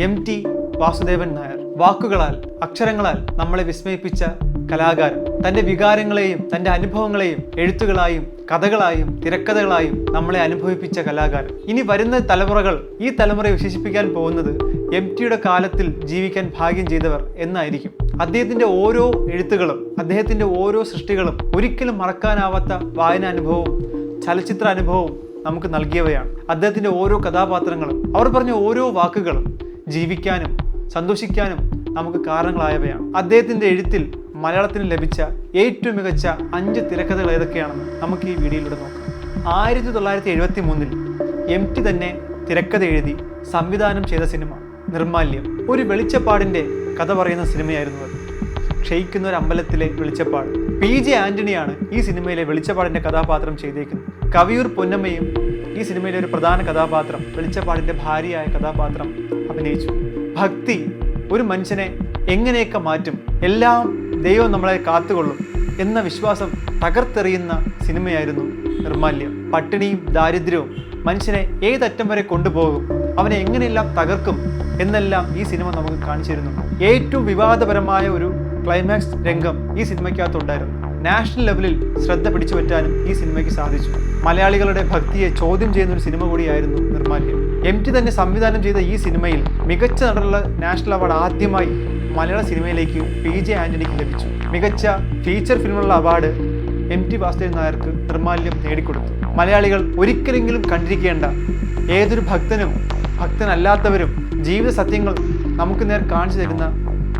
M T Vasudevan Nair. വാക്കുകളാൽ അക്ഷരങ്ങളാൽ നമ്മളെ വിസ്മയിപ്പിച്ച കലാകാരൻ. തന്റെ വികാരങ്ങളെയും തന്റെ അനുഭവങ്ങളെയും എഴുത്തുകളായും കഥകളായും തിരക്കഥകളായും നമ്മളെ അനുഭവിപ്പിച്ച കലാകാരൻ. ഇനി വരുന്ന തലമുറകൾ ഈ തലമുറയെ വിശേഷിപ്പിക്കാൻ പോകുന്നത് എം ടിയുടെ കാലത്തിൽ ജീവിക്കാൻ ഭാഗ്യം ചെയ്തവർ എന്നായിരിക്കും. അദ്ദേഹത്തിന്റെ ഓരോ എഴുത്തുകളും അദ്ദേഹത്തിന്റെ ഓരോ സൃഷ്ടികളും ഒരിക്കലും മറക്കാനാവാത്ത വായനാനുഭവവും ചലച്ചിത്ര അനുഭവവും നമുക്ക് നൽകിയവയാണ്. അദ്ദേഹത്തിന്റെ ഓരോ കഥാപാത്രങ്ങളും അവർ പറഞ്ഞ ഓരോ വാക്കുകളും ജീവിക്കാനും സന്തോഷിക്കാനും നമുക്ക് കാരണങ്ങളായവയാണ്. അദ്ദേഹത്തിന്റെ എഴുത്തിൽ മലയാളത്തിന് ലഭിച്ച ഏറ്റവും മികച്ച അഞ്ച് തിരക്കഥകൾ ഏതൊക്കെയാണെന്ന് നമുക്ക് ഈ വീഡിയോയിലൂടെ നോക്കാം. ആയിരത്തി തൊള്ളായിരത്തി എഴുപത്തി മൂന്നിൽ എം ടി തന്നെ തിരക്കഥ എഴുതി സംവിധാനം ചെയ്ത സിനിമ നിർമാല്യം. ഒരു വെളിച്ചപ്പാടിന്റെ കഥ പറയുന്ന സിനിമയായിരുന്നു അത്. ക്ഷയിക്കുന്ന ഒരു അമ്പലത്തിലെ വെളിച്ചപ്പാട്. പി ജെ ആന്റണിയാണ് ഈ സിനിമയിലെ വെളിച്ചപ്പാടിന്റെ കഥാപാത്രം ചെയ്തേക്കുന്നത്. കവിയൂർ പൊന്നമ്മയും ഈ സിനിമയിലെ ഒരു പ്രധാന കഥാപാത്രം വെളിച്ചപ്പാടിന്റെ ഭാര്യയായ കഥാപാത്രം അഭിനയിച്ചു. ഭക്തി ഒരു മനുഷ്യനെ എങ്ങനെയൊക്കെ മാറ്റും എല്ലാം ദൈവം നമ്മളെ കാത്തുകൊള്ളും എന്ന വിശ്വാസം തകർത്തെറിയുന്ന സിനിമയായിരുന്നു നിർമാല്യം. പട്ടിണിയും ദാരിദ്ര്യവും മനുഷ്യനെ ഏതറ്റം വരെ കൊണ്ടുപോകും അവനെ എങ്ങനെയെല്ലാം തകർക്കും എന്നെല്ലാം ഈ സിനിമ നമുക്ക് കാണിച്ചു തരുന്നു ഏറ്റവും വിവാദപരമായ ഒരു ക്ലൈമാക്സ് രംഗം ഈ സിനിമയ്ക്കകത്തുണ്ടായിരുന്നു. നാഷണൽ ലെവലിൽ ശ്രദ്ധ പിടിച്ചു പറ്റാനും ഈ സിനിമയ്ക്ക് സാധിച്ചു. മലയാളികളുടെ ഭക്തിയെ ചോദ്യം ചെയ്യുന്ന ഒരു സിനിമ കൂടിയായിരുന്നു നിർമാല്യം. എം ടി തന്നെ സംവിധാനം ചെയ്ത ഈ സിനിമയിൽ മികച്ച നടനുള്ള നാഷണൽ അവാർഡ് ആദ്യമായി മലയാള സിനിമയിലേക്ക് പി ജെ ആന്റണിക്ക് ലഭിച്ചു. മികച്ച ഫീച്ചർ ഫിലിമുള്ള അവാർഡ് എം ടി വാസുദേവൻ നായർക്ക് നിർമാല്യം നേടിക്കൊടുത്തു. മലയാളികൾ ഒരിക്കലെങ്കിലും കണ്ടിരിക്കേണ്ട ഏതൊരു ഭക്തനും ഭക്തനല്ലാത്തവരും ജീവിത സത്യങ്ങൾ നമുക്ക് നേർ കാണിച്ചു തരുന്ന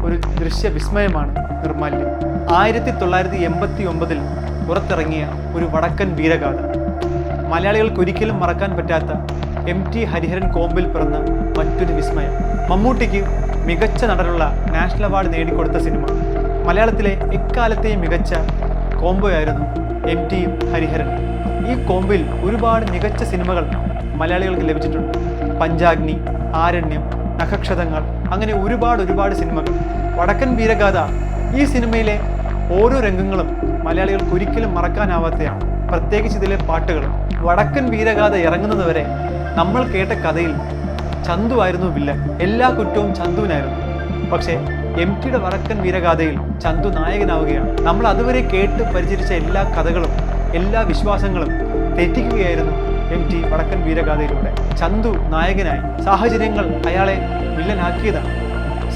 ഒരു ദൃശ്യ വിസ്മയമാണ് നിർമാല്യം. ആയിരത്തി തൊള്ളായിരത്തി എൺപത്തി ഒമ്പതിൽ പുറത്തിറങ്ങിയ ഒരു വടക്കൻ വീരഗാഥ. മലയാളികൾക്ക് ഒരിക്കലും മറക്കാൻ പറ്റാത്ത എം ടി ഹരിഹരൻ കോമ്പിൽ പിറന്ന മറ്റൊരു വിസ്മയം. മമ്മൂട്ടിക്ക് മികച്ച നടനുള്ള നാഷണൽ അവാർഡ് നേടിക്കൊടുത്ത സിനിമ. മലയാളത്തിലെ എക്കാലത്തെയും മികച്ച കോംബോയായിരുന്നു എം ടിയും ഹരിഹരൻ. ഈ കോമ്പിൽ ഒരുപാട് മികച്ച സിനിമകൾ മലയാളികൾക്ക് ലഭിച്ചിട്ടുണ്ട്. പഞ്ചാഗ്നി ആരണ്യം നഖക്ഷതങ്ങൾ അങ്ങനെ ഒരുപാട് ഒരുപാട് സിനിമകൾ. വടക്കൻ വീരഗാഥ ഈ സിനിമയിലെ ഓരോ രംഗങ്ങളും മലയാളികൾക്ക് ഒരിക്കലും മറക്കാനാവാത്തയാണ്. പ്രത്യേകിച്ച് ഇതിലെ പാട്ടുകൾ വടക്കൻ വീരഗാഥ ഇറങ്ങുന്നത് വരെ നമ്മൾ കേട്ട കഥയിൽ ചന്തു ആയിരുന്നു വില്ലൻ. എല്ലാ കുറ്റവും ചന്തുവിനായിരുന്നു. പക്ഷേ എം ടിയുടെ വടക്കൻ വീരഗാഥയിൽ ചന്തു നായകനാവുകയാണ്. നമ്മൾ അതുവരെ കേട്ട് പരിചരിച്ച എല്ലാ കഥകളും എല്ലാ വിശ്വാസങ്ങളും തെറ്റിക്കുകയായിരുന്നു എം ടി വടക്കൻ വീരഗാഥയിലൂടെ. ചന്തു നായകനായി. സാഹചര്യങ്ങൾ അയാളെ വില്ലനാക്കിയതാണ്.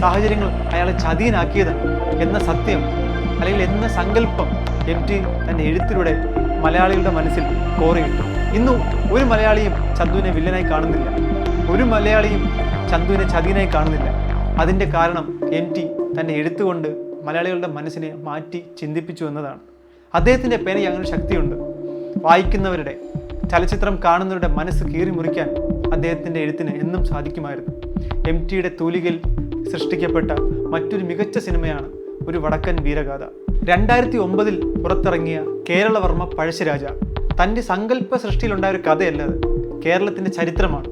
സാഹചര്യങ്ങൾ അയാളെ ചതിയനാക്കിയതാണ് എന്ന സത്യം അല്ലെങ്കിൽ എന്ന സങ്കല്പം എം ടി തന്റെ എഴുത്തിലൂടെ മലയാളികളുടെ മനസ്സിൽ കോറിയിട്ടു. ഇന്നു ഒരു മലയാളിയും ചന്തുവിനെ വില്ലനായി കാണുന്നില്ല. ഒരു മലയാളിയും ചന്തുവിനെ ചതിയനായി കാണുന്നില്ല. അതിന്റെ കാരണം എം ടി തന്നെ എഴുത്തുകൊണ്ട് മലയാളികളുടെ മനസ്സിനെ മാറ്റി ചിന്തിപ്പിച്ചു എന്നതാണ്. അദ്ദേഹത്തിന്റെ പേനയ്ക്ക് അങ്ങനെ ശക്തിയുണ്ട്. വായിക്കുന്നവരുടെ ചലച്ചിത്രം കാണുന്നവരുടെ മനസ്സ് കീറി മുറിക്കാൻ അദ്ദേഹത്തിന്റെ എഴുത്തിന് എന്നും സാധിക്കുമായിരുന്നു. എം ടിയുടെ തൂലികയിൽ സൃഷ്ടിക്കപ്പെട്ട മറ്റൊരു മികച്ച സിനിമയാണ് ഒരു വടക്കൻ വീരഗാഥ. രണ്ടായിരത്തി ഒമ്പതിൽ പുറത്തിറങ്ങിയ കേരളവർമ്മ പഴശ്ശിരാജ. തന്റെ സങ്കല്പ സൃഷ്ടിയിലുണ്ടായ ഒരു കഥയല്ല അത്. കേരളത്തിന്റെ ചരിത്രമാണ്.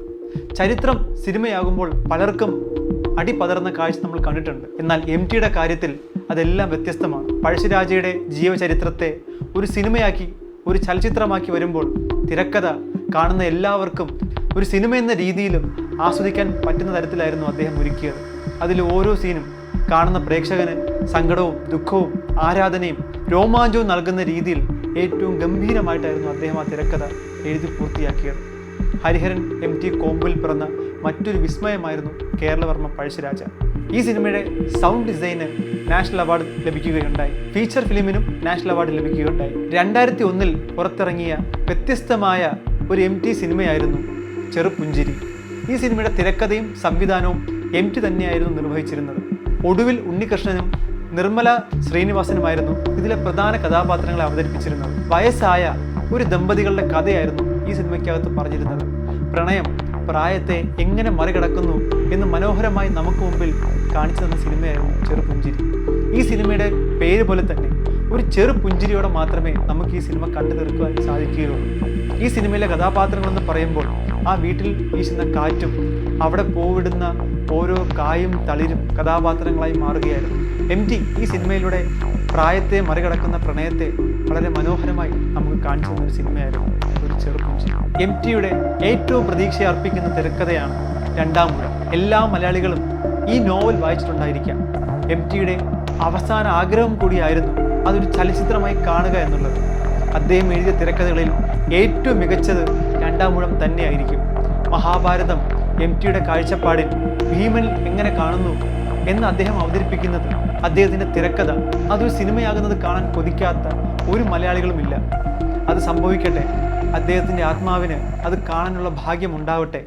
ചരിത്രം സിനിമയാകുമ്പോൾ പലർക്കും അടിപതർന്ന കാഴ്ച നമ്മൾ കണ്ടിട്ടുണ്ട്. എന്നാൽ എം ടിയുടെ കാര്യത്തിൽ അതെല്ലാം വ്യത്യസ്തമാണ്. പഴശ്ശിരാജയുടെ ജീവചരിത്രത്തെ ഒരു സിനിമയാക്കി ഒരു ചലച്ചിത്രമാക്കി വരുമ്പോൾ തിരക്കഥ കാണുന്ന എല്ലാവർക്കും ഒരു സിനിമ എന്ന രീതിയിലും ആസ്വദിക്കാൻ പറ്റുന്ന തരത്തിലായിരുന്നു അദ്ദേഹം ഒരുക്കിയത്. അതിൽ ഓരോ സീനും കാണുന്ന പ്രേക്ഷകന് സങ്കടവും ദുഃഖവും ആരാധനയും രോമാഞ്ചവും നൽകുന്ന രീതിയിൽ ഏറ്റവും ഗംഭീരമായിട്ടായിരുന്നു അദ്ദേഹം ആ തിരക്കഥ എഴുതി പൂർത്തിയാക്കിയത്. ഹരിഹരൻ എം ടി കോമ്പിൽ പിറന്ന മറ്റൊരു വിസ്മയമായിരുന്നു കേരളവർമ്മ പഴശ്ശിരാജ. ഈ സിനിമയുടെ സൗണ്ട് ഡിസൈന് നാഷണൽ അവാർഡ് ലഭിക്കുകയുണ്ടായി. ഫീച്ചർ ഫിലിമിനും നാഷണൽ അവാർഡ് ലഭിക്കുകയുണ്ടായി. രണ്ടായിരത്തി ഒന്നിൽ പുറത്തിറങ്ങിയ വ്യത്യസ്തമായ ഒരു എം ടി സിനിമയായിരുന്നു ചെറുപുഞ്ചിരി. ഈ സിനിമയുടെ തിരക്കഥയും സംവിധാനവും എം ടി തന്നെയായിരുന്നു നിർവഹിച്ചിരുന്നത്. ഒടുവിൽ ഉണ്ണികൃഷ്ണനും നിർമ്മല ശ്രീനിവാസനുമായിരുന്നു ഇതിലെ പ്രധാന കഥാപാത്രങ്ങളെ അവതരിപ്പിച്ചിരുന്നത്. വയസ്സായ ഒരു ദമ്പതികളുടെ കഥയായിരുന്നു ഈ സിനിമയ്ക്കകത്ത് പറഞ്ഞിരുന്നത്. പ്രണയം പ്രായത്തെ എങ്ങനെ മറികടക്കുന്നു എന്ന് മനോഹരമായി നമുക്ക് മുമ്പിൽ കാണിച്ചു തന്ന സിനിമയായിരുന്നു ചെറുപുഞ്ചിരി ഈ സിനിമയുടെ പേര് പോലെ തന്നെ ഒരു ചെറു പുഞ്ചിരിയോടെ മാത്രമേ നമുക്ക് ഈ സിനിമ കണ്ടു തീർക്കുവാൻ സാധിക്കുകയുള്ളൂ. ഈ സിനിമയിലെ കഥാപാത്രങ്ങളെന്ന് പറയുമ്പോൾ ആ വീട്ടിൽ വീശുന്ന കാറ്റും അവിടെ പോവിടുന്ന ഓരോ കായും തളിരും കഥാപാത്രങ്ങളായി മാറുകയായിരുന്നു. എം ടി ഈ സിനിമയിലൂടെ പ്രായത്തെ മറികടക്കുന്ന പ്രണയത്തെ വളരെ മനോഹരമായി നമുക്ക് കാണിച്ചു തന്ന ഒരു സിനിമയായിരുന്നു ഒരു ചെറുപ്പം എം ടിയുടെ ഏറ്റവും പ്രതീക്ഷ അർപ്പിക്കുന്ന തിരക്കഥയാണ് രണ്ടാം മുഴം എല്ലാ മലയാളികളും ഈ നോവൽ വായിച്ചിട്ടുണ്ടായിരിക്കാം. എം ടിയുടെ അവസാന ആഗ്രഹം കൂടിയായിരുന്നു അതൊരു ചലച്ചിത്രമായി കാണുക എന്നുള്ളത്. അദ്ദേഹം എഴുതിയ തിരക്കഥകളിൽ ഏറ്റവും മികച്ചത് രണ്ടാം മുഴം തന്നെയായിരിക്കും. മഹാഭാരതം എം ടിയുടെ കാഴ്ചപ്പാടിൽ ഭീമൻ എങ്ങനെ കാണുന്നു എന്ന് അദ്ദേഹം അവതരിപ്പിക്കുന്നത് അദ്ദേഹത്തിന്റെ തിരക്കഥ. അതൊരു സിനിമയാകുന്നത് കാണാൻ കൊതിക്കാത്ത ഒരു മലയാളികളുമില്ല. അത് സംഭവിക്കട്ടെ. അദ്ദേഹത്തിന്റെ ആത്മാവിന് അത് കാണാനുള്ള ഭാഗ്യം ഉണ്ടാവട്ടെ.